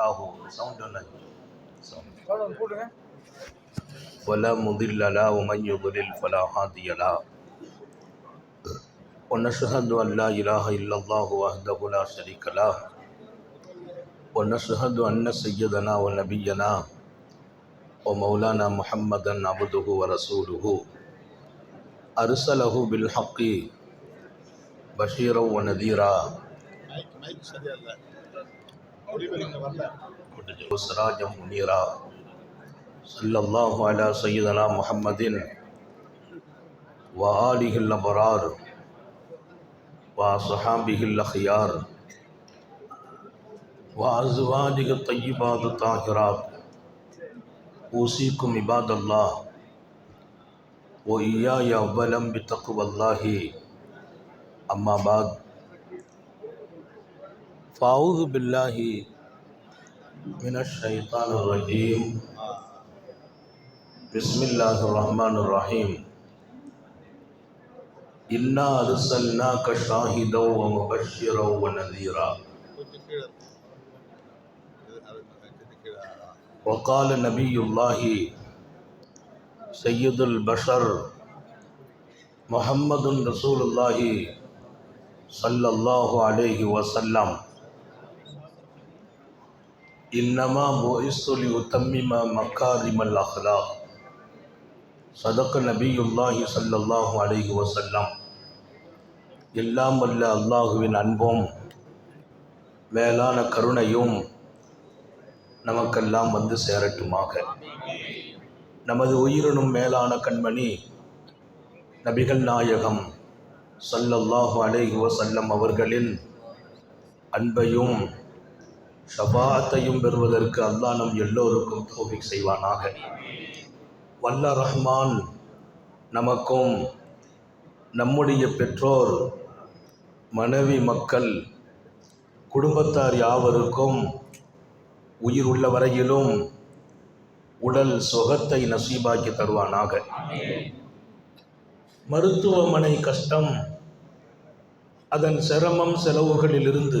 له سوند ولا مضل له ومن يضلل فلا هادي له ونشهد أن لا إله إلا الله وحده لا شريك له ونشهد أن سيدنا ونبينا ومولانا محمدا عبده ورسوله أرسله بالحق بشيرا ونذيرا صلی اللہ علیہ سیدنا محمد و علیہ البرار و صحاب الخیار و ازواج طیبات طاہرات اوسی کم عباد اللہ و عیا یا ولم بتقب اللہ اما بعد فاؤذ باللہ من الشیطان الرجیم۔ بسم اللہ الرحمن الرحیم۔ انا ارسلناک شاہدا ومبشرا ونذیرا وقال نبی اللہ سید البشر محمد رسول اللہ صلی اللہ علیہ وسلم۔ இன்னமா போயிஸ்தொலி உத்தம்மிமா மக்காரிமல் அஹ்லா சதக்க நபியுல்லாஹி சல்லல்லாஹு அலைஹி வசல்லாம் எல்லாம் வல்ல அல்லாஹுவின் அன்பும் மேலான கருணையும் நமக்கெல்லாம் வந்து சேரட்டுமாக. நமது உயிரினும் மேலான கண்மணி நபிகள் நாயகம் சல்லல்லாஹு அலைஹி வசல்லம் அவர்களின் அன்பையும் ஷபாத்தையும் பெறுவதற்கு அல்லாஹ் நம் எல்லோருக்கும் தோபிக் செய்வானாக. வல்ல ரஹ்மான் நமக்கும் நம்முடைய பெற்றோர் மனைவி மக்கள் குடும்பத்தார் யாவருக்கும் உயிர் உள்ள வரையிலும் உடல் சுகத்தை நசீபாக்கி தருவானாக. மருத்துவமனை கஷ்டம் அதன் சிரமம் செலவுகளிலிருந்து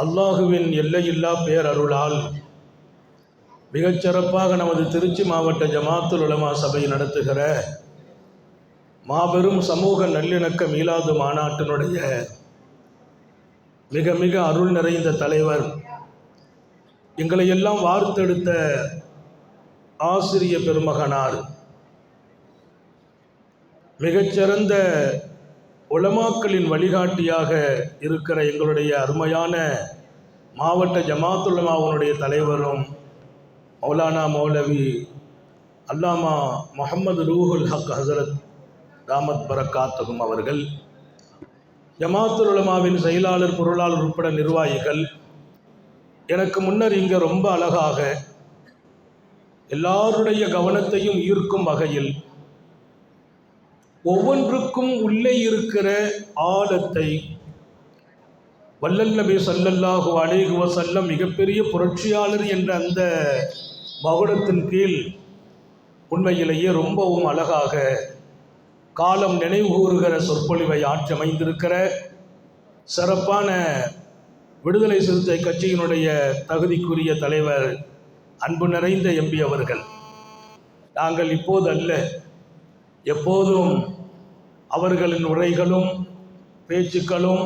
அல்லாஹுவின் எல்லையில்லா பேரருளால் மிகச்சிறப்பாக நமது திருச்சி மாவட்ட ஜமாத்துல் உலமா சபை நடத்துகிற மாபெரும் சமூக நல்லிணக்க மீளாது மாநாட்டினுடைய மிக மிக அருள் நிறைந்த தலைவர் எங்களை எல்லாம் வார்த்தெடுத்த ஆசிரிய பெருமகனார் மிகச்சிறந்த உலமாக்களின் வழிகாட்டியாக இருக்கிற எங்களுடைய அருமையான மாவட்ட ஜமாத்துல்லமாவுடைய தலைவரும் மௌலானா மௌலவி அல்லாமா முகமது ரூஹுல் ஹக் ஹசரத் ராமத் பரக்காத்தகும் அவர்கள் ஜமாத்துல் உலமாவின் செயலாளர் பொருளாளர் உட்பட நிர்வாகிகள் எனக்கு முன்னர் இங்கே ரொம்ப அழகாக எல்லாருடைய கவனத்தையும் ஈர்க்கும் வகையில் ஒவ்வொன்றுக்கும் உள்ளே இருக்கிற ஆழத்தை வல்லல் நபி சல்லல்லாஹு அலைஹி வஸல்லம் மிகப்பெரிய புரட்சியாளர் என்ற அந்த மகுடத்தின் கீழ் உண்மையிலேயே ரொம்பவும் அழகாக காலம் நினைவுகூறுகிற சொற்பொழிவை ஆற்றி அமைந்திருக்கிற சிறப்பான விடுதலை சிறுத்தை கட்சியினுடைய தகுதிக்குரிய தலைவர் அன்பு நிறைந்த எம்பி அவர்கள். நாங்கள் இப்போது அல்ல எப்போதும் அவர்களின் உரைகளும் பேச்சுக்களும்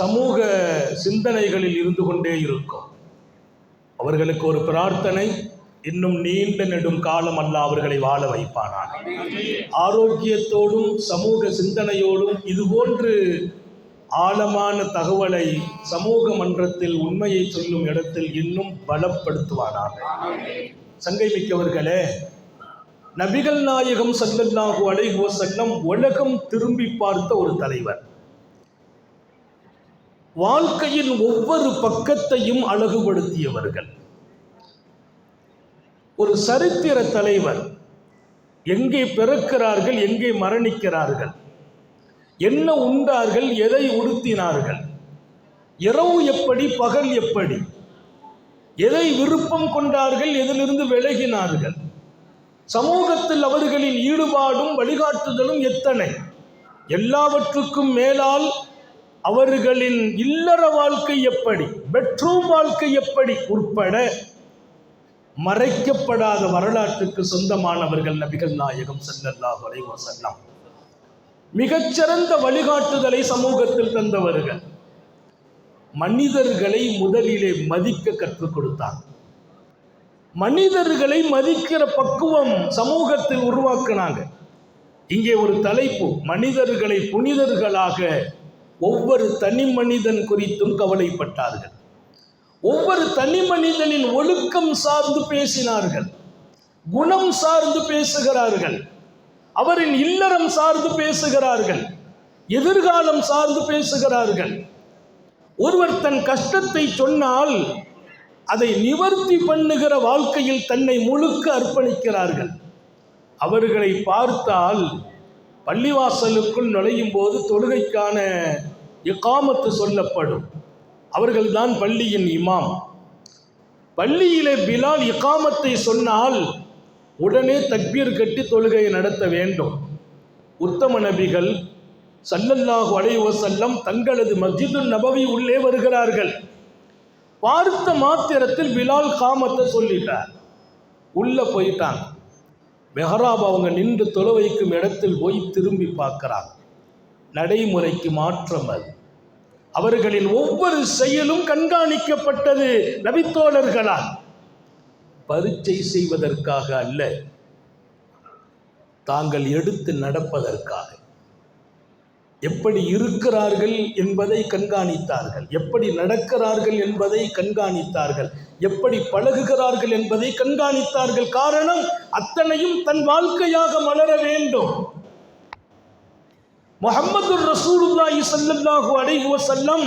சமூக சிந்தனைகளில் இருந்து கொண்டே இருக்கும். அவர்களுக்கு ஒரு பிரார்த்தனை இன்னும் நீண்ட நெடும் காலம் அல்ல அவர்களை வாழ வைப்பானாக. ஆரோக்கியத்தோடும் சமூக சிந்தனையோடும் இதுபோன்று ஆழமான தகவலை சமூக மன்றத்தில் உண்மையை சொல்லும் இடத்தில் இன்னும் பலப்படுத்துவானாக. சங்கை மிக்கவர்களே நபிகள் நாயகம் சல்லல்லாஹு அலைஹி வஸல்லம் உலகம் திரும்பி பார்த்த ஒரு தலைவர். வாழ்க்கையின் ஒவ்வொரு பக்கத்தையும் அழகுபடுத்தியவர்கள். ஒரு சரித்திர தலைவர் எங்கே பிறக்கிறார்கள் எங்கே மரணிக்கிறார்கள் என்ன உண்டார்கள் எதை உடுத்தினார்கள் இரவு எப்படி பகல் எப்படி எதை விருப்பம் கொண்டார்கள் எதிலிருந்து விலகினார்கள் சமூகத்தில் அவர்களின் ஈடுபாடும் வழிகாட்டுதலும் எத்தனை? எல்லாவற்றுக்கும் மேலால் அவர்களின் இல்லற வாழ்க்கை எப்படி? பெட்ரூம் வாழ்க்கை எப்படி? உட்பட மறைக்கப்படாத வரலாற்றுக்கு சொந்தமானவர்கள் நபிகள் நாயகம் செல்லல்லா அலைஹி வஸல்லம். மிகச்சிறந்த வழிகாட்டுதலை சமூகத்தில் தந்தவர்கள். மனிதர்களை முதலிலே மதிக்க கற்றுக் கொடுத்தார். மனிதர்களை மதிக்கிற பக்குவம் சமூகத்தில் உருவாக்குனாங்க. இங்கே ஒரு தலைப்பு மனிதர்களை புனிதர்களாக ஒவ்வொரு தனி மனிதன் குறித்தும் கவலைப்பட்டார்கள். ஒவ்வொரு தனி மனிதனின் ஒழுக்கம் சார்ந்து பேசினார்கள். குணம் சார்ந்து பேசுகிறார்கள். அவரின் இல்லறம் சார்ந்து பேசுகிறார்கள். எதிர்காலம் சார்ந்து பேசுகிறார்கள். ஒருவர் தன் கஷ்டத்தை சொன்னால் அதை நிவர்த்தி பண்ணுகிற வாழ்க்கையில் தன்னை முழுக்க அர்ப்பணிக்கிறார்கள். அவர்களை பார்த்தால் பள்ளிவாசலுக்குள் நுழையும் போது தொழுகைக்கான இக்காமத்து சொல்லப்படும். அவர்கள்தான் பள்ளியின் இமாம். பள்ளியிலே பிலால் இக்காமத்தை சொன்னால் உடனே தக்பீர் கட்டி தொழுகையை நடத்த வேண்டும். உத்தம நபிகள் சல்லல்லாஹு அலைவசல்லம் தங்களது மஸ்ஜிது நபவி உள்ளே வருகிறார்கள். பார்த்த மாத்திரத்தில் பிலால் காமத்தை சொல்லிட்டார். உள்ள போயிட்டாங்க. மெஹராப் அவங்க நின்று தொலை வைக்கும் இடத்தில் போய் திரும்பி பார்க்கிறாங்க. நடைமுறைக்கு மாற்றம் அது. அவர்களின் ஒவ்வொரு செயலும் கண்காணிக்கப்பட்டது நபித்தோழர்களால். பரீட்சை செய்வதற்காக அல்ல தாங்கள் எடுத்து நடப்பதற்காக. எப்படி இருக்கிறார்கள் என்பதை கண்காணித்தார்கள். எப்படி நடக்கிறார்கள் என்பதை கண்காணித்தார்கள். எப்படி பழகுகிறார்கள் என்பதை கண்காணித்தார்கள். காரணம் அத்தனையும் தன் வாழ்க்கையாக மலர வேண்டும். முகமது ரசூலுல்லாஹி ஸல்லல்லாஹு அலைஹி வஸல்லம்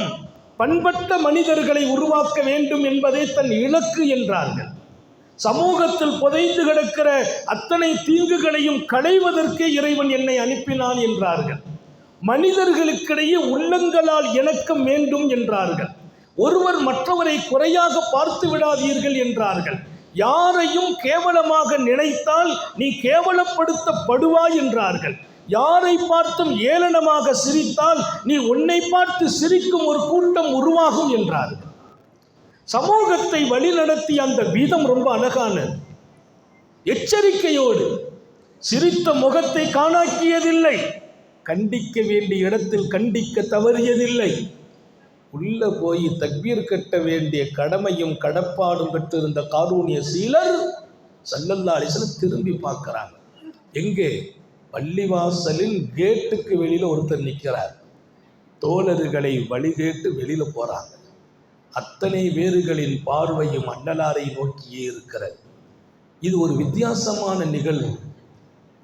பண்பட்ட மனிதர்களை உருவாக்க வேண்டும் என்பதே தன் இலக்கு என்றார்கள். சமூகத்தில் புதைந்து கிடக்கிற அத்தனை தீங்குகளையும் களைவதற்கே இறைவன் என்னை அனுப்பினான் என்றார்கள். மனிதர்களுக்கிடையே உள்ளங்களால் இணக்கம் வேண்டும் என்றார்கள். ஒருவர் மற்றவரை குறையாக பார்த்து விடாதீர்கள் என்றார்கள். யாரையும் கேவலமாக நினைத்தால் நீ கேவலப்படுத்தப்படுவாய் என்றார்கள். யாரை பார்த்தும் ஏளனமாக சிரித்தால் நீ உன்னை பார்த்து சிரிக்கும் ஒரு கூட்டம் உருவாகும் என்றார்கள். சமூகத்தை வழிநடத்தி அந்த வீதம் ரொம்ப அழகானது. எச்சரிக்கையோடு சிரித்த முகத்தை காணாக்கியதில்லை. கண்டிக்க வேண்டிய இடத்தில் கண்டிக்க தவறியதில்லை. உள்ள போய் தக்பீர் கட்ட வேண்டிய கடமையும் கடப்பாடும் பெற்றிருந்த காரூணிய சீலர் சல்லல்லா அலிஸ்லம் திரும்பி பார்க்குறாங்க. எங்கே? பள்ளிவாசலில் கேட்டுக்கு வெளியில ஒருத்தர் நிற்கிறார் தோழர்களை வழிகேட்டு வெளியில போறாங்க. அத்தனை பேர்களின் பார்வையும் அண்ணலாரை நோக்கியே இருக்கிறது. இது ஒரு வித்தியாசமான நிகழ்வு.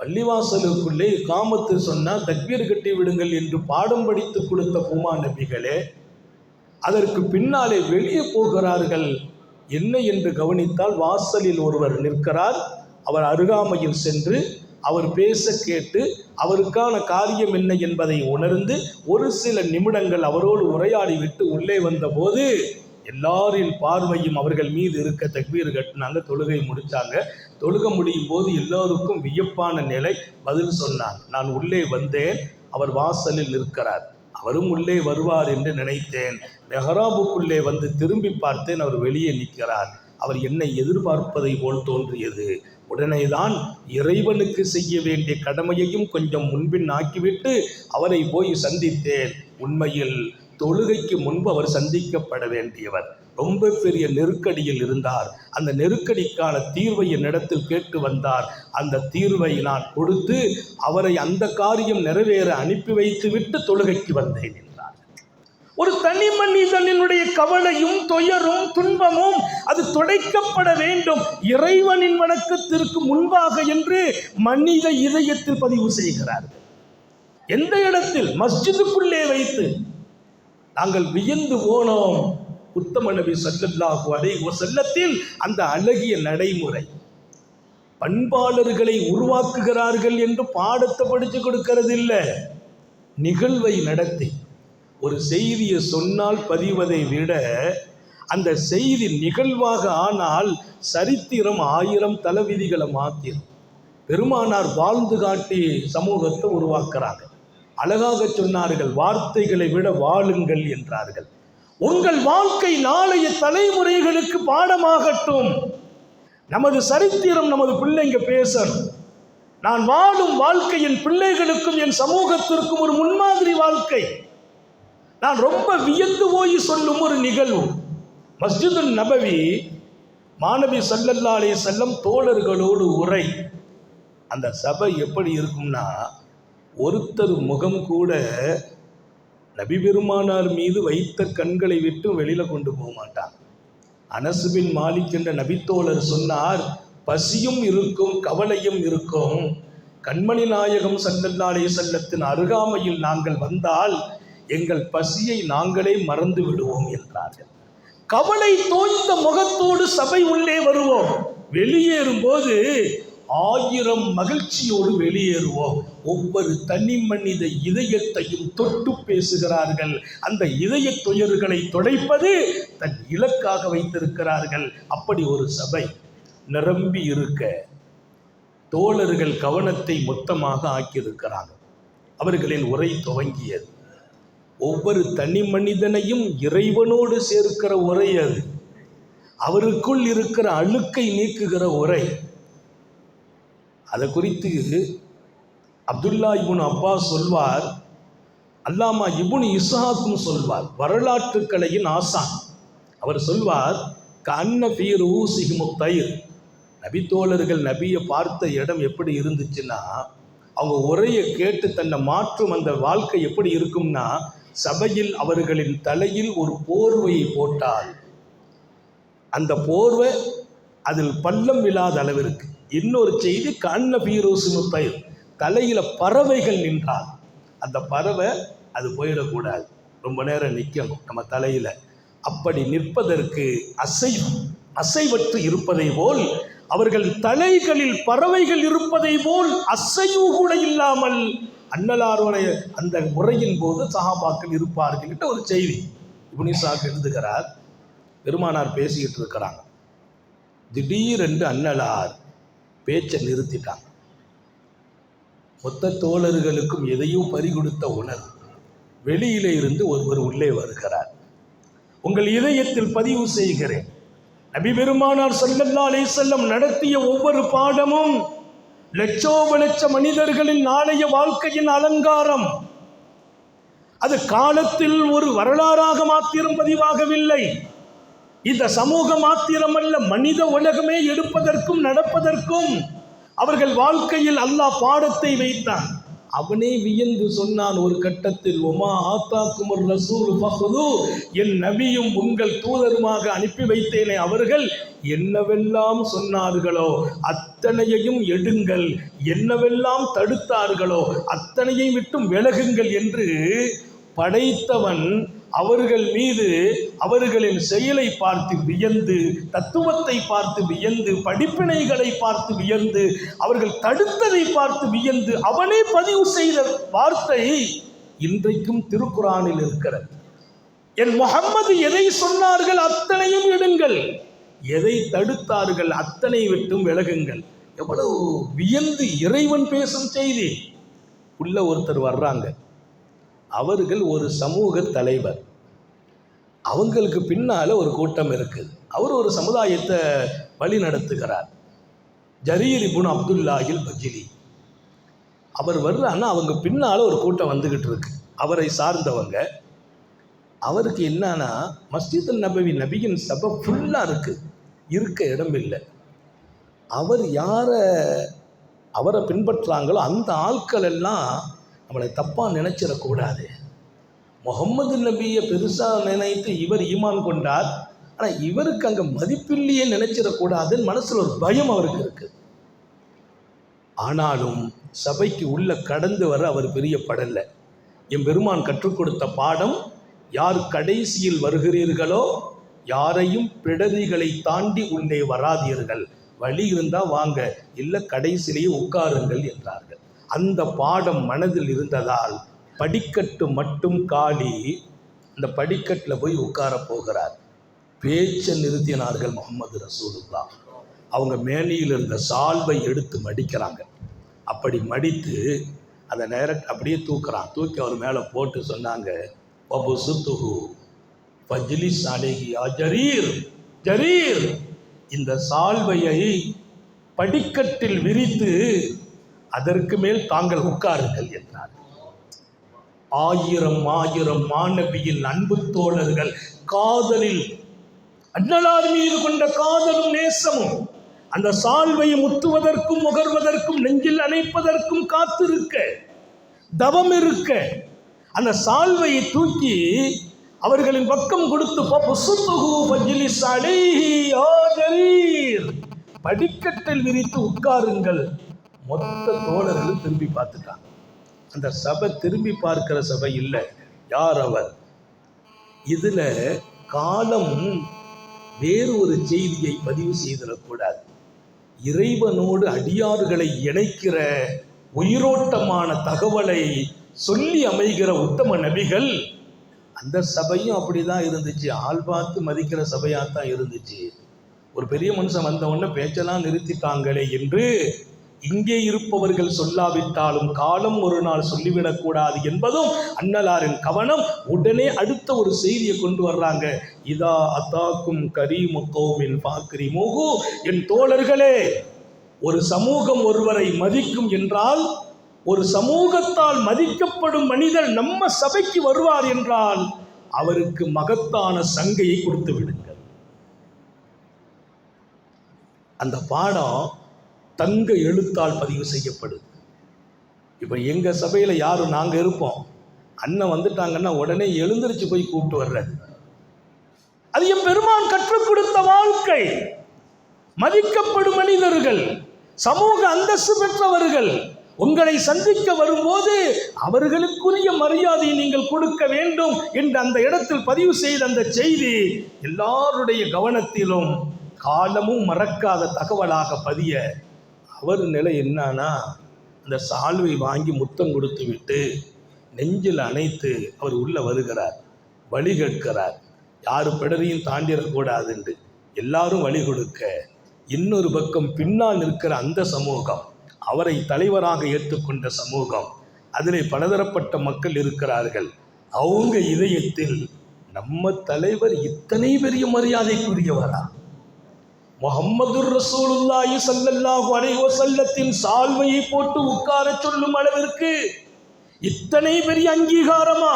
பள்ளிவாசலுக்குள்ளே காமத்து சொன்னால் தக்பீர் கட்டி விடுங்கள் என்று பாடம் படித்து கொடுத்த பூமா நபிகளே அதற்கு பின்னாலே வெளியே போகிறார்கள். என்ன என்று கவனித்தால் வாசலில் ஒருவர் நிற்கிறார். அவர் அருகாமையில் சென்று அவர் பேச கேட்டு அவருக்கான காரியம் என்ன என்பதை உணர்ந்து ஒரு சில நிமிடங்கள் அவரோடு உரையாடி விட்டு உள்ளே வந்தபோது எல்லாரின் பார்வையும் அவர்கள் மீது இருக்க தக்பீர் கட்டினாங்க தொழுகை முடித்தாங்க தொழுக முடியும் போது எல்லோருக்கும் வியப்பான நிலை பதில் சொன்னார் நான் உள்ளே வந்தேன் அவர் வாசலில் நிற்கிறார். அவரும் உள்ளே வருவார் என்று நினைத்தேன். மெஹராபுக்குள்ளே வந்து திரும்பி பார்த்தேன் அவர் வெளியே நிற்கிறார். அவர் என்னை எதிர்பார்ப்பதை போல் தோன்றியது. உடனேதான் இறைவனுக்கு செய்ய வேண்டிய கடமையையும் கொஞ்சம் முன்பின் ஆக்கிவிட்டு அவரை போய் சந்தித்தேன். உண்மையில் தொழுகைக்கு முன்பு அவர் சந்திக்கப்பட வேண்டியவர். ரொம்ப பெரிய நெருக்கடியில் இருந்தார். அந்த நெருக்கடிக்கான தீர்வை என்னிடத்தில் கேட்டு வந்தார். அந்த தீர்வை நான் கொடுத்து அவரை அந்த காரியம் நிறைவேற அனுப்பி வைத்து விட்டு தொழுகைக்கு வந்தேன் என்றார். ஒரு தனி மனிதனினுடைய கவலையும் துயரும் துன்பமும் அது துடைக்கப்பட வேண்டும். இறைவனின் வணக்கத்திற்கு முன்பாக என்று மனித இதயத்தில் பதிவு செய்கிறார்கள். எந்த இடத்தில்? மஸ்ஜிதுக்குள்ளே வைத்து நாங்கள் வியந்து போனோம். உத்தம நபி ஸல்லல்லாஹு அலை செல்லத்தில் அந்த அழகிய நடைமுறை. பண்பாளர்களை உருவாக்குகிறார்கள் என்று பாடத்தை படித்து கொடுக்கறதில்லை. நிகழ்வை நடத்தி. ஒரு செய்தியை சொன்னால் பதிவதை விட அந்த செய்தி நிகழ்வாக ஆனால் சரித்திரம் ஆயிரம் தலைவிதிகளை மாத்திரும். பெருமானார் வாழ்ந்து காட்டி சமூகத்தை உருவாக்குறாங்க. அழகாக சொன்னார்கள் வார்த்தைகளை விட வாழுங்கள் என்றார்கள். உங்கள் வாழ்க்கை நாளைய தலைமுறைகளுக்கு பாடமாகட்டும். நமது சரித்திரம் நமது பிள்ளைங்க பேசணும். நான் வாழும் வாழ்க்கை என் பிள்ளைகளுக்கும் என் சமூகத்திற்கும் ஒரு முன்மாதிரி வாழ்க்கை. நான் ரொம்ப வியந்து போய் சொல்லும் ஒரு நிகழ்வு. மஸ்ஜிது நபவி மாணவி சல்லல்லா செல்லம் தோழர்களோடு உரை. அந்த சபை எப்படி இருக்கும்னா ஒருத்தர் முகம் கூட நபி பெருமானார் மீது வைத்த கண்களை விட்டு வெளியில கொண்டு போக மாட்டான். அனசுபின் மாலிக் என்ற நபித்தோழர் சொன்னார் பசியும் இருக்கும் கவலையும் இருக்கும். கண்மணி நாயகம் சல்லல்லாலே செல்லத்தின் அருகாமையில் நாங்கள் வந்தால் எங்கள் பசியை நாங்களே மறந்து விடுவோம் என்றார்கள். கவலை தோய்ந்த முகத்தோடு சபை உள்ளே வருவோம். வெளியேறும் போது ஆயிரம் மகிழ்ச்சியோடு வெளியேறுவோம். ஒவ்வொரு தனி மனித இதயத்தையும் தொட்டு பேசுகிறார்கள். அந்த இதய துயர்களை துடைப்பது தன் இலக்காக வைத்திருக்கிறார்கள். அப்படி ஒரு சபை நிரம்பி இருக்க தோழர்கள் கவனத்தை மொத்தமாக ஆக்கியிருக்கிறாங்க அவர்களின் உரை துவங்கியது. ஒவ்வொரு தனி மனிதனையும் இறைவனோடு சேர்க்கிற உரை அது. அவருக்குள் இருக்கிற அழுக்கை நீக்குகிற உரை. அதை குறித்து அப்துல்லா இபுன் அப்பா சொல்வார் அல்லாமா இபுன் இசாக்கும் சொல்வார் வரலாற்று கலையின் ஆசான். அவர் சொல்வார் கண்ண பீர் ஊசிகுமு தயிர் நபித்தோழர்கள் நபியை பார்த்த இடம் எப்படி இருந்துச்சுன்னா அவங்க உரையை கேட்டு தன்னை மாற்றும் அந்த வாழ்க்கை எப்படி இருக்கும்னா சபையில் அவர்களின் தலையில் ஒரு போர்வையை போட்டால் அந்த போர்வை அதில் பள்ளம் விழாத அளவிற்கு இன்னொரு செய்தி கண்ண பீரோசுமு பயிர் தலையில் பறவைகள் நின்றால் அந்த பறவை அது போயிடக்கூடாது. ரொம்ப நேரம் நிற்கணும் நம்ம தலையில். அப்படி நிற்பதற்கு அசை அசைவற்று இருப்பதை போல் அவர்கள் தலைகளில் பறவைகள் இருப்பதை போல் அசைவு கூட இல்லாமல் அன்னலாருடைய அந்த முறையின் போது சஹாபாக்கள் இருப்பார்கள் ஒரு செய்தி. இபுனிசாக் எழுதுகிறார். பெருமானார் பேசிக்கிட்டு இருக்கிறாங்க. திடீரென்று அன்னலார் பேச்சை நிறுத்திட்டாங்க. மொத்த தோழர்களுக்கும் எதையும் பறிகொடுத்த உணர்வு வெளியிலே இருந்து ஒருவர் உள்ளே வருகிறார். உங்கள் இதயத்தில் பதிவு செய்கிறேன். நபி பெருமானார் ஸல்லல்லாஹு அலைஹி நடத்திய ஒவ்வொரு பாடமும் லட்சோப லட்ச மனிதர்களின் நாளைய வாழ்க்கையின் அலங்காரம். அது காலத்தில் ஒரு வரலாறாக மாத்திரம் பதிவாகவில்லை. இந்த சமூக மாத்திரமல்ல மனித உலகமே எடுப்பதற்கும் நடப்பதற்கும் அவர்கள் வாழ்க்கையில் அல்லாஹ் பாடத்தை வைத்தான். அவனே வியந்து சொன்னான் ஒரு கட்டத்தில் ஒமா ஆத்தா குமர் ரசூல் பகுது என் நபியும் உங்கள் தூதருமாக அனுப்பி வைத்தேனே அவர்கள். என்னவெல்லாம் சொன்னார்களோ அத்தனையையும் எடுங்கள். என்னவெல்லாம் தடுத்தார்களோ அத்தனையை விட்டும் விலகுங்கள் என்று படைத்தவன் அவர்கள் மீது அவர்களின் செயலை பார்த்து வியந்து தத்துவத்தை பார்த்து வியந்து படிப்பினைகளை பார்த்து வியந்து அவர்கள் தடுத்ததை பார்த்து வியந்து அவனே பதிவு செய்த வார்த்தை இன்றைக்கும் திருக்குறானில் இருக்கிறது. என் முகம்மது எதை சொன்னார்கள் அத்தனையும் எடுங்கள். எதை தடுத்தார்கள் அத்தனை விட்டும் விலகுங்கள். எவ்வளவு வியந்து இறைவன் பேசும் செய்தி. உள்ள ஒருத்தர் வர்றாங்க. அவர்கள் ஒரு சமூக தலைவர். அவங்களுக்கு பின்னால் ஒரு கூட்டம் இருக்குது. அவர் ஒரு சமுதாயத்தை வழி நடத்துகிறார். ஜரீர் இபுன் அப்துல்லாஹில் பஜிலி அவர் வர்றான்னா அவங்க பின்னால் ஒரு கூட்டம் வந்துக்கிட்டு இருக்கு. அவரை சார்ந்தவங்க. அவருக்கு என்னன்னா மஸ்ஜித் நபவி நபியின் சபை ஃபுல்லாக இருக்குது இருக்க இடம் இல்லை. அவர் யாரை அவரை பின்பற்றுறாங்களோ அந்த ஆட்கள் எல்லாம் நம்மளை தப்பாக நினச்சிடக்கூடாது. முகம்மது நபியை பெருசாக நினைத்து இவர் ஈமான் கொண்டார். ஆனால் இவருக்கு அங்கே மதிப்பில்லையே நினைச்சிடக்கூடாதுன்னு மனசில் ஒரு பயம் அவருக்கு இருக்கு. ஆனாலும் சபைக்கு உள்ள கடந்து வர அவர் பிரியப்படலை என் பெருமான் கற்றுக் கொடுத்த பாடம் யார் கடைசியில் வருகிறீர்களோ யாரையும் பிடரிகளை தாண்டி உள்ளே வராதீர்கள். வழி இருந்தால் வாங்க இல்லை கடைசிலேயே உட்காருங்கள் என்றார்கள். அந்த பாடம் மனதில் இருந்ததால் படிக்கட்டு மட்டும் காலி அந்த படிக்கட்டில் போய் உட்கார போகிறார். பேச்சை நிறுத்தினார்கள் முகமது ரசூலுல்லா அவங்க மேனியில் இருந்த சால்வை எடுத்து மடிக்கிறாங்க. அப்படி மடித்து அதை டைரக்ட் அப்படியே தூக்குறான். தூக்கி அவர் மேலே போட்டு சொன்னாங்க பபு சுத்துஹு ஃபஜ்லிஸ் அலைஹி ஜரீர் ஜரீர். இந்த சால்வையை படிக்கட்டில் விரித்து அதற்கு மேல் தாங்கள் உட்காருங்கள் என்றார். ஆயிரம் ஆயிரம் மாணவியின் அன்பு தோழர்கள் காதலில் அண்ணலார் மீது கொண்ட காதலும் நேசமும் அந்த சால்வையை முத்துவதற்கும் முகர்வதற்கும் நெஞ்சில் அணைப்பதற்கும் காத்திருக்க தவம் இருக்க அந்த சால்வையை தூக்கி அவர்களின் பக்கம் கொடுத்து படிக்கட்டில் விரித்து உட்காருங்கள். மொத்த தோழர்களும் திரும்பி பார்த்துட்டாங்க. அந்த சபை திரும்பி பார்க்கிற சபை இல்லை. யார் அவர்? இதில் காலம் வேறு ஒரு செய்தியை பதிவு செய்திடக்கூடாது. இறைவனோடு அடியார்களை இணைக்கிற உயிரோட்டமான தகவலை சொல்லி அமைகிற உத்தம நபிகள் அந்த சபையும் அப்படிதான் இருந்துச்சு. ஆள் பார்த்து மதிக்கிற சபையாக தான் இருந்துச்சு. ஒரு பெரிய மனுஷன் வந்த உடனே பேச்செல்லாம் நிறுத்திட்டாங்களே என்று இங்கே இருப்பவர்கள் சொல்லாவிட்டாலும் காலம் ஒரு நாள் சொல்லிவிடக்கூடாது என்பதும் அன்னலாரின் கவனம். உடனே அடுத்த ஒரு செய்தியை கொண்டு வர்றாங்க. இதா அத்தாக்கும் கரீமு கோவின் பாக்கிரி மோகு என் தோழர்களே ஒரு சமூகம் ஒருவரை மதிக்கும் என்றால் ஒரு சமூகத்தால் மதிக்கப்படும் மனிதர் நம்ம சபைக்கு வருவார் என்றால் அவருக்கு மகத்தான சங்கையை கொடுத்து விடுங்கள். அந்த பாடம் தங்க எழுத்தால் பதிவு செய்யப்படுது இப்போ எங்கள் சபையில் யாரும் நாங்கள் இருப்போம். அண்ணன் வந்துட்டாங்கன்னா உடனே எழுந்திரிச்சு போய் கூப்பிட்டு வர்றது அது என் பெருமான் கற்றுக் கொடுத்த வாழ்க்கை. மதிக்கப்படும் மனிதர்கள் சமூக அந்தஸ்து பெற்றவர்கள் உங்களை சந்திக்க வரும்போது அவர்களுக்குரிய மரியாதையை நீங்கள் கொடுக்க வேண்டும் என்று அந்த இடத்தில் பதிவு செய்த அந்த செய்தி எல்லாருடைய கவனத்திலும் காலமும் மறக்காத தகவலாக பதிய அவர் நிலை என்னன்னா அந்த சால்வை வாங்கி முத்தம் கொடுத்து விட்டு நெஞ்சில் அணைத்து அவர் உள்ளே வருகிறார் வழி கேட்கிறார். யார் பிடரையும் தாண்டிடக்கூடாது என்று எல்லாரும் வழி கொடுக்க. இன்னொரு பக்கம் பின்னால் நிற்கிற அந்த சமூகம் அவரை தலைவராக ஏற்றுக்கொண்ட சமூகம் அதிலே பலதரப்பட்ட மக்கள் இருக்கிறார்கள். அவங்க இதயத்தில் நம்ம தலைவர் இத்தனை பெரிய மரியாதைக்குரியவரா? முகம்மது ரசூலுல்லாஹி சல்லல்லாஹு அலைஹி வஸல்லத்தின் சால்வையை போட்டு உட்கார சொல்லும் அளவிற்கு இத்தனை பெரிய அங்கீகாரமா?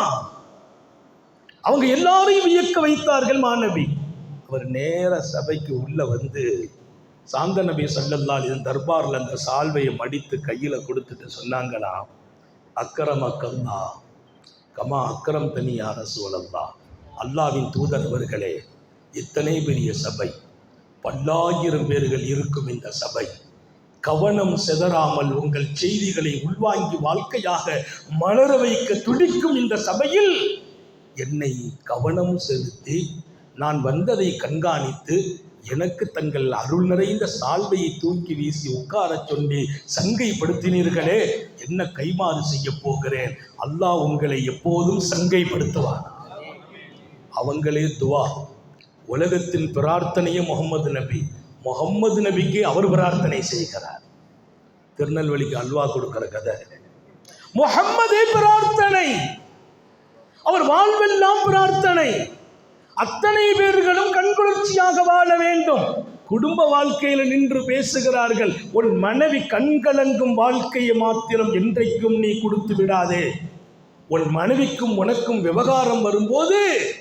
அவங்க எல்லாரையும் வியக்க வைத்தார்கள் மாணவி அவர் நேர சபைக்கு உள்ள வந்து சாந்த நபி சல்லல்லால் இதன் தர்பாரில் அந்த சால்வையை மடித்து கையில் கொடுத்துட்டு சொன்னாங்களாம் அக்கரமக்கல்லா கமா அக்கரம் தனியார சூழல்லா அல்லாவின் தூதர்வர்களே இத்தனை பெரிய சபை. பல்லாயிரம் பேர்கள் இருக்கும் இந்த சபை. கவனம் செதறாமல் உங்கள் செய்திகளை உள்வாங்கி வாழ்க்கையாக மலர வைக்க துடிக்கும் இந்த சபையில் என்னை கவனம் செலுத்தி நான் வந்ததை கண்காணித்து எனக்கு தங்கள் அருள் நிறைந்த சால்வையை தூக்கி வீசி உட்காரச் சொல்லி சங்கைப்படுத்தினீர்களே என்ன கைமாறு செய்ய போகிறேன்? அல்லாஹ் உங்களை எப்போதும் சங்கைப்படுத்துவார் அவங்களே துவா. உலகத்தின் பிரார்த்தனையும் முகமது நபி. முகம்மது நபிக்கு அவர் பிரார்த்தனை செய்கிறார். திருநெல்வேலிக்கு அல்வா கொடுக்கிற கதை. முகம்மதே பிரார்த்தனை. அவர் வாழ்வெல்லாம் பிரார்த்தனை. அத்தனை பேர்களும் கண்குளிர்ச்சியாக வாழ வேண்டும். குடும்ப வாழ்க்கையில் நின்று பேசுகிறார்கள். உன் மனைவி கண்கலங்கும் வாழ்க்கையை மாத்திரம் என்றைக்கும் நீ கொடுத்து விடாதே. உன் மனைவிக்கும் உனக்கும் விவகாரம் வரும்போது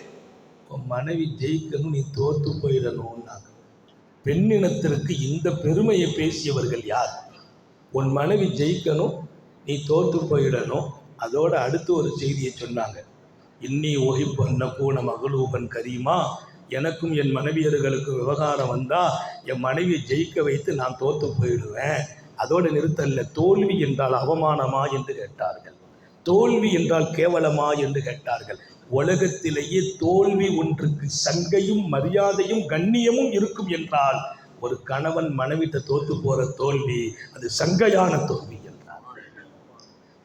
உன் மனைவி ஜெயிக்கணும் நீ தோற்று போயிடணும்னாங்க பெண்ணினத்திற்கு இந்த பெருமையை பேசியவர்கள் யார்? உன் மனைவி ஜெயிக்கணும் நீ தோற்று போயிடணும். அதோட அடுத்து ஒரு செய்தியை சொன்னாங்க. இன்னி ஒஹிப்பண்ண பூன மகளூபன் கரீமா எனக்கும் என் மனைவியர்களுக்கு விவகாரம் வந்தால் என் மனைவியை ஜெயிக்க வைத்து நான் தோற்று போயிடுவேன். அதோடு நிறுத்தல்ல தோல்வி என்றால் அவமானமா என்று கேட்டார்கள். தோல்வி என்றால் கேவலமா என்று கேட்டார்கள். உலகத்திலேயே தோல்வி ஒன்றுக்கு சங்கையும் மரியாதையும் கண்ணியமும் இருக்கும் என்றால் ஒரு கணவன் மனைவிட்ட தோத்து போற தோல்வி அது சங்கையான தோல்வி என்றார்.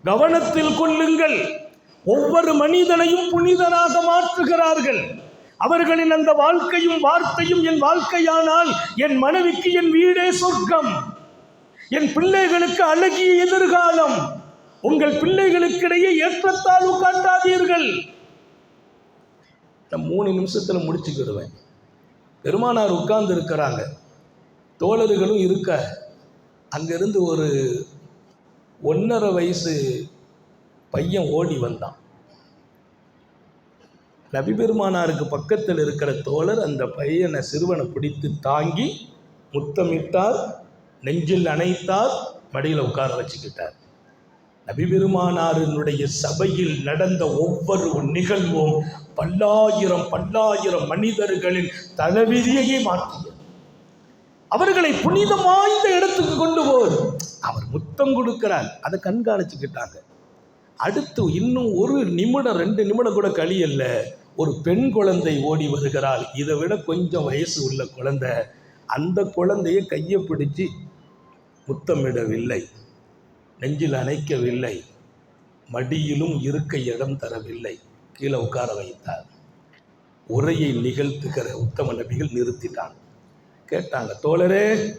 கவனத்தில் கொள்ளுங்கள். ஒவ்வொரு மனிதனையும் புனிதனாக மாற்றுகிறார்கள். அவர்களின் அந்த வாழ்க்கையும் வார்த்தையும் என் வாழ்க்கையானால் என் மனைவிக்கு என் வீடே சொர்க்கம். என் பிள்ளைகளுக்கு அழகிய எதிர்காலம். உங்கள் பிள்ளைகளுக்கிடையே ஏற்றத்தாழ்வு காட்டாதீர்கள். நான் மூணு நிமிஷத்தில் முடிச்சுக்கிடுவேன். பெருமானார் உட்கார்ந்து இருக்கிறாங்க. தோழர்களும் இருக்க அங்கேருந்து ஒரு ஒன்றரை வயசு பையன் ஓடி வந்தான். நபிபெருமானாருக்கு பக்கத்தில் இருக்கிற தோழர் அந்த பையனை சிறுவனை பிடித்து தாங்கி முத்தமிட்டார் நெஞ்சில் அணைத்தார் மடியில் உட்கார வச்சுக்கிட்டார். நபிபெருமானாரினுடைய சபையில் நடந்த ஒவ்வொரு நிகழ்வும் பல்லாயிரம் பல்லாயிரம் மனிதர்களின் தலைவிதியையே மாற்றியது. அவர்களை புனிதம் வாய்ந்த இடத்துக்கு கொண்டு போவது அவர் முத்தம் கொடுக்கிறார். அதை கண்காணிச்சுக்கிட்டாங்க. அடுத்து இன்னும் ஒரு நிமிடம் ரெண்டு நிமிடம் கூட கழியல்ல ஒரு பெண் குழந்தை ஓடி வருகிறாள். இதை விட கொஞ்சம் வயசு உள்ள குழந்தை. அந்த குழந்தையை கையை பிடிச்சு முத்தமிடவில்லை. நெஞ்சில் அணைக்கவில்லை. மடியிலும் இருக்க இடம் தரவில்லை. கீழே உட்கார வைத்தார். உரையை நிகழ்த்துகிற உத்தம நபிகள் நிறுத்திட்டாங்க. கேட்டாங்க தோழரே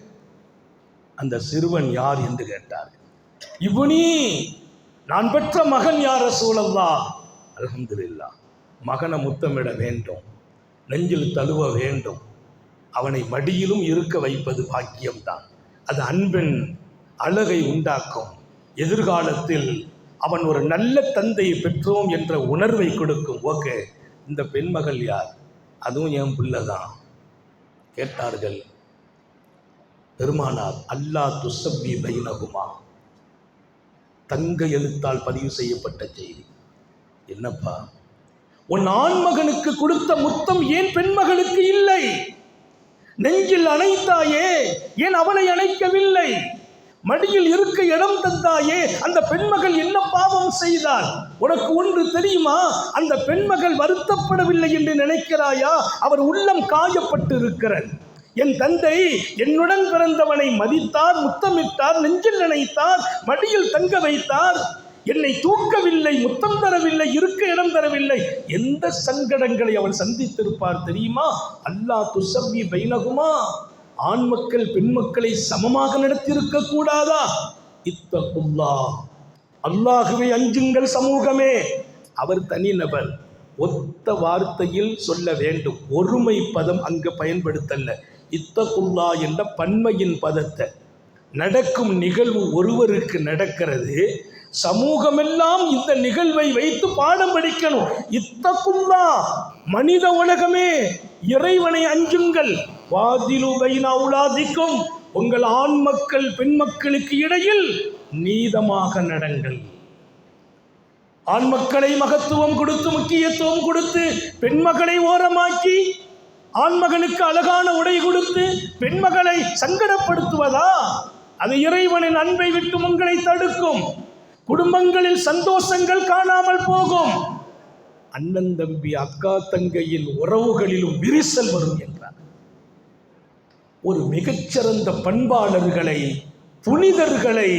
அந்த சிறுவன் யார் என்று கேட்டார். இவனி நான் பெற்ற மகன் யார சூழல்லா அல்ஹம்துலில்லா மகனை முத்தமிட வேண்டும். நெஞ்சில் தழுவ வேண்டும். அவனை மடியிலும் இருக்க வைப்பது பாக்கியம்தான். அது அன்பின் அழகை உண்டாக்கும். எதிர்காலத்தில் அவன் ஒரு நல்ல தந்தையை பெற்றோம் என்ற உணர்வை கொடுக்கும். ஓகே இந்த பெண்மகள் யார்? அதுவும் என் பிள்ளை தான். கேட்டார்கள் பெருமானார் அல்லாஹ் துசப்பி பைனகுமா? தங்க எழுத்தால் பதிவு செய்யப்பட்ட செய்தி. என்னப்பா? உன் ஆண்மகனுக்கு கொடுத்த முத்தம் ஏன் பெண்மகளுக்கு இல்லை? நெஞ்சில் அணைத்தாயே ஏன் அவனை அணைக்கவில்லை? மடியில் இருக்க இடம் தந்தாயே அந்த பெண்மகள் என்ன பாவம் செய்தாள்? உனக்கு ஒன்று தெரியுமா? அந்த பெண்மகள் வருத்தப்படவில்லை என்று நினைக்கிறாயா? அவர் உள்ளம் காயப்பட்டு இருக்கிறார் என் தந்தை என்னுடன் பிறந்தவனை மதித்தார் முத்தமிட்டார் நெஞ்சில் நினைத்தார் மடியில் தங்க வைத்தார். என்னை தூக்கவில்லை முத்தம் தரவில்லை இருக்க இடம் தரவில்லை. எந்த சங்கடங்களை அவன் சந்தித்திருப்பார் தெரியுமா? அல்லாஹ் துசவ்வி பைனகுமா. ஆண் மக்கள் பெண் மக்களை சமமாக நடத்தியிருக்க கூடாதா? இத்தகுல்லா. அல்லாகவே அஞ்சுங்கள் சமூகமே. அவர் தனிநபர் ஒத்த வார்த்தையில் சொல்ல வேண்டும். ஒருமை பதம் அங்கு பயன்படுத்தல்ல. இத்தகுல்லா என்ற பன்மையின் பதத்தை. நடக்கும் நிகழ்வு ஒருவருக்கு நடக்கிறது. சமூகமெல்லாம் இந்த நிகழ்வை வைத்து பாடம் படிக்கணும். இத்தகுல்லா. மனித உலகமே. இறைவனை அஞ்சுங்கள். வாதிலு பைனா உலாதிக்கும் உங்கள் ஆண் மக்கள் பெண் மக்களுக்கு இடையில் நீதமாக நடங்கள். ஆண் மக்களை மகத்துவம் கொடுத்து முக்கியத்துவம் கொடுத்து பெண்மகளை ஓரமாக்கி ஆண்மகனுக்கு அழகான உடை கொடுத்து பெண்மகளை சங்கடப்படுத்துவதா? அது இறைவனின் அன்பை விட்டு உங்களை தடுக்கும். குடும்பங்களில் சந்தோஷங்கள் காணாமல் போகும். அண்ணன் தம்பி அக்கா தங்கையின் உறவுகளிலும் விரிசல் வரும் என்றார். ஒரு மிகச்சிறந்த பண்பாளர்களை புனிதர்களை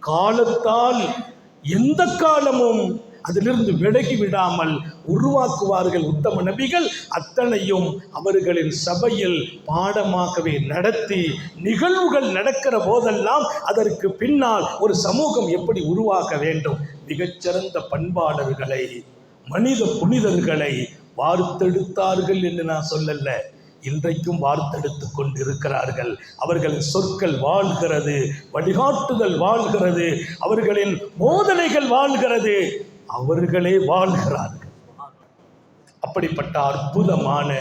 காலத்தால் எந்த காலமும் அதிலிருந்து விலகி விடாமல் உருவாக்குவார்கள் உத்தம நபிகள். அத்தனையும் அவர்களின் சபையில் பாடமாகவே நடத்தி நிகழ்வுகள் நடக்கிற போதெல்லாம் அதற்கு பின்னால் ஒரு சமூகம் எப்படி உருவாக்க வேண்டும்? மிகச்சிறந்த பண்பாளர்களை மனித புனிதர்களை வார்த்தெடுத்தார்கள் என்று நான் சொல்லலை. இன்றைக்கும் வார்த்தெடுத்து கொண்டிருக்கிறார்கள். அவர்களின் சொற்கள் வாழ்கிறது வழிகாட்டுதல் வாழ்கிறது அவர்களின் போதனைகள் வாழ்கிறது. அவர்களே வாழ்கிறார்கள். அப்படிப்பட்ட அற்புதமான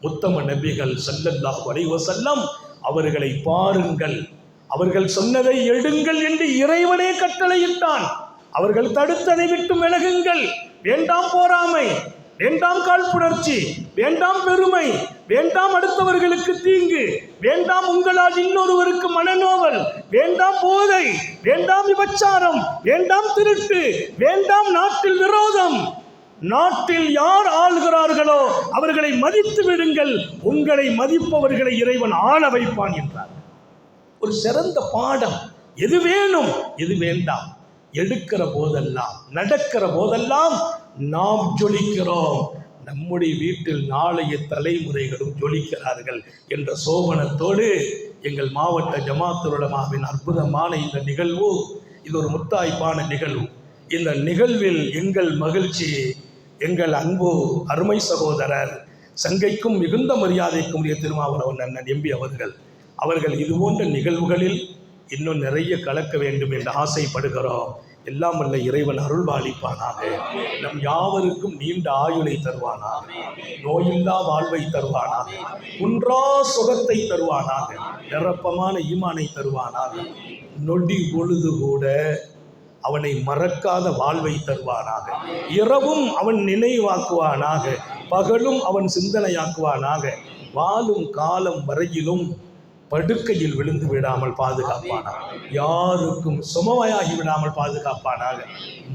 உத்தம நபிகள் செல்லல்லா அலைஹி செல்லம் அவர்களை பாருங்கள். அவர்கள் சொன்னதை எடுங்கள் என்று இறைவனே கட்டளையிட்டான். அவர்கள் தடுத்ததை விட்டு விலகுங்கள். வேண்டாம் போராமை வேண்டாம் காழ்ப்புணர்ச்சி வேண்டாம் பெருமை வேண்டாம் அடுத்தவர்களுக்கு தீங்கு. வேண்டாம் உங்களால் இன்னொருவருக்கு மனநோவல். வேண்டாம் போதை. வேண்டாம் விபச்சாரம். வேண்டாம் திருட்டு. வேண்டாம் நாட்டில் விரோதம். நாட்டில் யார் ஆள்கிறார்களோ அவர்களை மதித்து விடுங்கள். உங்களை மதிப்பவர்களை இறைவன் ஆள வைப்பான் என்றார். ஒரு சிறந்த பாடம். எது வேணும்? எது வேண்டாம்? எடுக்கிற போதெல்லாம் நடக்கிற போதெல்லாம் நாம் ஜொலிக்கிறோம். நம்முடைய வீட்டில் நாளைய தலைமுறைகளும் ஜொலிக்கிறார்கள் என்ற சோபனத்தோடு எங்கள் மாவட்ட ஜமாத்துலமாவின் அற்புதமான இந்த நிகழ்வு இது ஒரு முத்தாய்ப்பான நிகழ்வு. இந்த நிகழ்வில் எங்கள் மகிழ்ச்சி எங்கள் அன்பு அருமை சகோதரர் சங்கைக்கும் மிகுந்த மரியாதைக்கும் உரிய திருமாவளவன் அண்ணன் எம்பி அவர்கள். அவர்கள் இதுபோன்ற நிகழ்வுகளில் இன்னும் நிறைய கலக்க வேண்டும் என்று ஆசைப்படுகிறோம். எல்லாம் வல்ல இறைவன் அருள் அருள்பாலிப்பானாக நம் யாவருக்கும் நீண்ட ஆயுளை தருவானாக. நோயில்லா வாழ்வை தருவானாக. குன்றா சுகத்தை தருவானாக. நிரப்பமான ஈமானை தருவானாக. நொடி பொழுது கூட அவனை மறக்காத வாழ்வை தருவானாக. இரவும் அவன் நினைவாக்குவானாக. பகலும் அவன் சிந்தனையாக்குவானாக. வாழும் காலம் வரையிலும் படுக்கையில் விழுந்து விடாமல் பாதுகாப்பானாக. யாருக்கும் சுமமையாகி விடாமல் பாதுகாப்பானாக.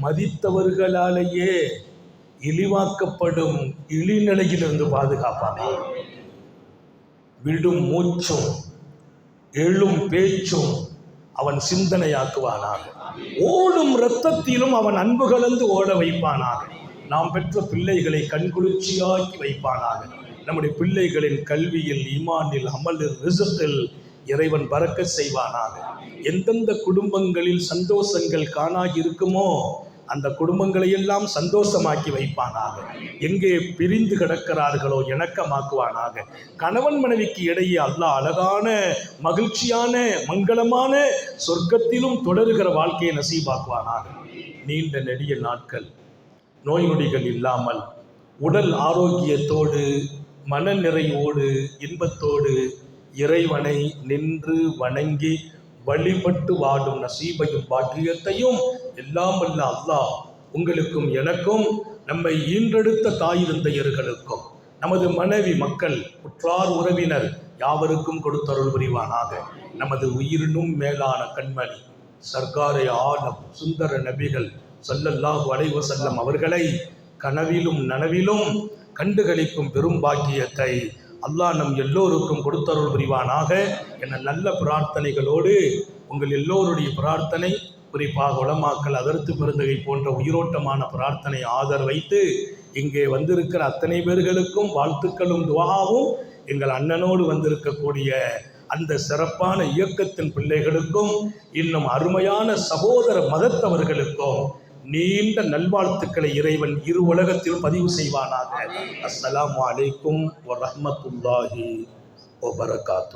மதித்தவர்களாலேயே இழிவாக்கப்படும் இழிநிலையிலிருந்து பாதுகாப்பானாக. விடும் மூச்சும் எழும் பேச்சும் அவன் சிந்தனையாக்குவானாக. ஓடும் இரத்தத்திலும் அவன் அன்பு கலந்து ஓட வைப்பானாக. நாம் பெற்ற பிள்ளைகளை கண்குளிர்ச்சியாக்கி வைப்பானாக. நம்முடைய பிள்ளைகளின் கல்வியில் ஈமானில் அமலில் ரிசத்தில் இறைவன் பறக்க செய்வானாக. எந்தெந்த குடும்பங்களில் சந்தோஷங்கள் காணாகி இருக்குமோ அந்த குடும்பங்களை எல்லாம் சந்தோஷமாக்கி வைப்பானாக. எங்கே பிரிந்து கிடக்கிறார்களோ இணக்கமாக்குவானாக. கணவன் மனைவிக்கு இடையே அல்லாஹ் அழகான மகிழ்ச்சியான மங்களமான சொர்க்கத்திலும் தொடருகிற வாழ்க்கையை நசீபாக்குவானாக. நீண்ட நெடிய நாட்கள் நோய் நொடிகள் இல்லாமல் உடல் ஆரோக்கியத்தோடு மன நிறைவோடு இன்பத்தோடு இறைவனை நின்று வணங்கி வழிபட்டு வாடும் நசீபையும் பாக்கியத்தையும் எல்லாம் வல்ல அல்லாஹ் உங்களுக்கும் எனக்கும் நம்மை ஈன்றெடுத்த தாய் தந்தையர்களுக்கும் நமது மனைவி மக்கள் உற்றார் உறவினர் யாவருக்கும் கொடுத்தருள் புரிவானாக. நமது உயிரினும் மேலான கண்மணி சர்க்காரை ஆலம் சுந்தர நபிகள் ஸல்லல்லாஹு வளைவு செல்லம் அவர்களை கனவிலும் நனவிலும் கண்டுகளிக்கும் பெரும் பாக்கியத்தை அல்லாஹ் நம் எல்லோருக்கும் கொடுத்தருள் புரிவானாக. என நல்ல பிரார்த்தனைகளோடு உங்கள் எல்லோருடைய பிரார்த்தனை குறிப்பாக உளமாக்கல் அதிர்த்து பெருந்தகை போன்ற உயிரோட்டமான பிரார்த்தனை ஆதர் வைத்து இங்கே வந்திருக்கிற அத்தனை பேர்களுக்கும் வாழ்த்துக்களும் துவாவும். எங்கள் அண்ணனோடு வந்திருக்கக்கூடிய அந்த சிறப்பான இயக்கத்தின் பிள்ளைகளுக்கும் இன்னும் அருமையான சகோதர மதத்தவர்களுக்கும் நீண்ட நல்வாழ்த்துக்களை இறைவன் இரு உலகத்தில் பதிவு செய்வானாக. அஸ்ஸலாமு அலைக்கும் வரஹ்மத்துல்லாஹி வபரகாத்து